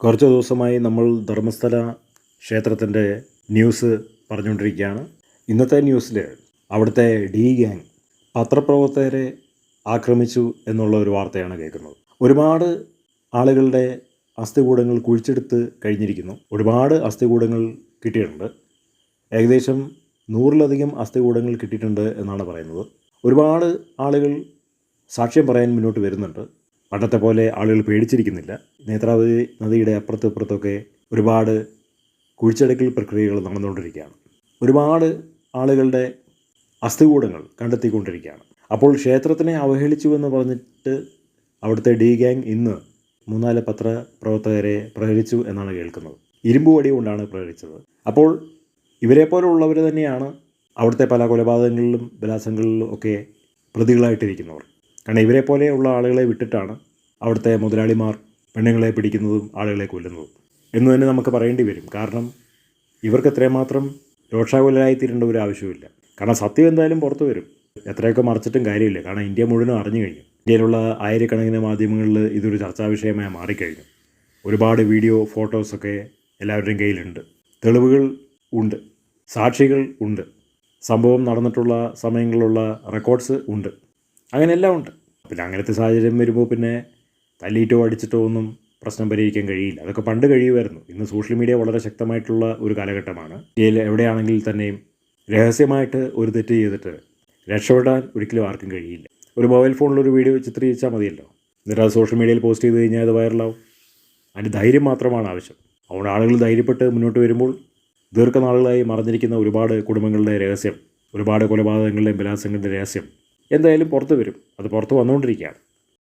കുറച്ച് ദിവസമായി നമ്മൾ ധർമ്മസ്ഥല ക്ഷേത്രത്തിന്റെ ന്യൂസ് പറഞ്ഞുകൊണ്ടിരിക്കുകയാണ്. ഇന്നത്തെ ന്യൂസിൽ അവിടുത്തെ ഡി ഗ്യാങ് പത്രപ്രവർത്തകരെ ആക്രമിച്ചു എന്നുള്ള ഒരു വാർത്തയാണ് കേൾക്കുന്നത്. ഒരുപാട് ആളുകളുടെ അസ്ഥികൂടങ്ങൾ കുഴിച്ചെടുത്ത് കഴിഞ്ഞിരിക്കുന്നു. ഒരുപാട് അസ്ഥികൂടങ്ങൾ കിട്ടിയിട്ടുണ്ട്. ഏകദേശം നൂറിലധികം അസ്ഥികൂടങ്ങൾ കിട്ടിയിട്ടുണ്ട് എന്നാണ് പറയുന്നത്. ഒരുപാട് ആളുകൾ സാക്ഷ്യം പറയാൻ മുന്നോട്ട് വരുന്നുണ്ട്. പണ്ടത്തെ പോലെ ആളുകൾ പേടിച്ചിരിക്കുന്നില്ല. നേത്രാവതി നദിയുടെ അപ്പുറത്തും ഇപ്പുറത്തൊക്കെ ഒരുപാട് കുഴിച്ചെടുക്കൽ പ്രക്രിയകൾ നടന്നുകൊണ്ടിരിക്കുകയാണ്. ഒരുപാട് ആളുകളുടെ അസ്ഥികൂടങ്ങൾ കണ്ടെത്തിക്കൊണ്ടിരിക്കുകയാണ്. അപ്പോൾ ക്ഷേത്രത്തിനെ അവഹേളിച്ചു എന്ന് പറഞ്ഞിട്ട് അവിടുത്തെ ഡി ഗാങ് ഇന്ന് മൂന്നാൽ പത്ര പ്രവർത്തകരെ പ്രഹരിച്ചു എന്നാണ് കേൾക്കുന്നത്. ഇരുമ്പ് വടി കൊണ്ടാണ് പ്രഹരിച്ചത്. അപ്പോൾ ഇവരെ പോലുള്ളവർ തന്നെയാണ് അവിടുത്തെ പല കൊലപാതകങ്ങളിലും ബലാത്സംഗങ്ങളിലും ഒക്കെ പ്രതികളായിട്ടിരിക്കുന്നവർ. കാരണം ഇവരെ പോലെയുള്ള ആളുകളെ വിട്ടിട്ടാണ് അവിടുത്തെ മുതലാളിമാർ പെണ്ണുങ്ങളെ പിടിക്കുന്നതും ആളുകളെ കൊല്ലുന്നതും എന്ന് തന്നെ നമുക്ക് പറയേണ്ടി വരും. കാരണം ഇവർക്ക് എത്രമാത്രം രോക്ഷാകുലരായി തീരേണ്ട ഒരു ആവശ്യമില്ല കാരണം സത്യം എന്തായാലും പുറത്തു വരും. എത്രയൊക്കെ മറച്ചിട്ടും കാര്യമില്ല. കാരണം ഇന്ത്യ മുഴുവനും അറിഞ്ഞു കഴിഞ്ഞു. ഇന്ത്യയിലുള്ള ആയിരക്കണക്കിന് മാധ്യമങ്ങളിൽ ഇതൊരു ചർച്ചാ വിഷയമായി മാറിക്കഴിഞ്ഞു. ഒരുപാട് വീഡിയോ ഫോട്ടോസൊക്കെ എല്ലാവരുടെയും കയ്യിലുണ്ട്. തെളിവുകൾ ഉണ്ട്. സാക്ഷികൾ ഉണ്ട്. സംഭവം നടന്നിട്ടുള്ള സമയങ്ങളിലുള്ള റെക്കോർഡ്സ് ഉണ്ട്. അങ്ങനെ എല്ലാം ഉണ്ട്. പിന്നെ അങ്ങനത്തെ സാഹചര്യം വരുമ്പോൾ പിന്നെ തല്ലിയിട്ടോ അടിച്ചിട്ടോ ഒന്നും പ്രശ്നം പരിഹരിക്കാൻ കഴിയില്ല. അതൊക്കെ പണ്ട് കഴിയുമായിരുന്നു. ഇന്ന് സോഷ്യൽ മീഡിയ വളരെ ശക്തമായിട്ടുള്ള ഒരു കാലഘട്ടമാണ്. ഇന്ത്യയിൽ എവിടെയാണെങ്കിൽ തന്നെയും രഹസ്യമായിട്ട് ഒരു തെറ്റ് ചെയ്തിട്ട് രക്ഷപ്പെടാൻ ഒരിക്കലും ആർക്കും കഴിയില്ല. ഒരു മൊബൈൽ ഫോണിലൊരു വീഡിയോ ചിത്രീകരിച്ചാൽ മതിയല്ലോ. എന്നിട്ട് അത് സോഷ്യൽ മീഡിയയിൽ പോസ്റ്റ് ചെയ്ത് കഴിഞ്ഞാൽ അത് വൈറലാവും. അതിന് ധൈര്യം മാത്രമാണ് ആവശ്യം. അതുകൊണ്ട് ആളുകൾ ധൈര്യപ്പെട്ട് മുന്നോട്ട് വരുമ്പോൾ ദീർഘനാളുകളായി മറഞ്ഞിരിക്കുന്ന ഒരുപാട് കുടുംബങ്ങളുടെ രഹസ്യം ഒരുപാട് കൊലപാതകങ്ങളുടെയും ബലാത്സംഗങ്ങളുടെ രഹസ്യം എന്തായാലും പുറത്ത് വരും. അത് പുറത്ത് വന്നുകൊണ്ടിരിക്കുകയാണ്.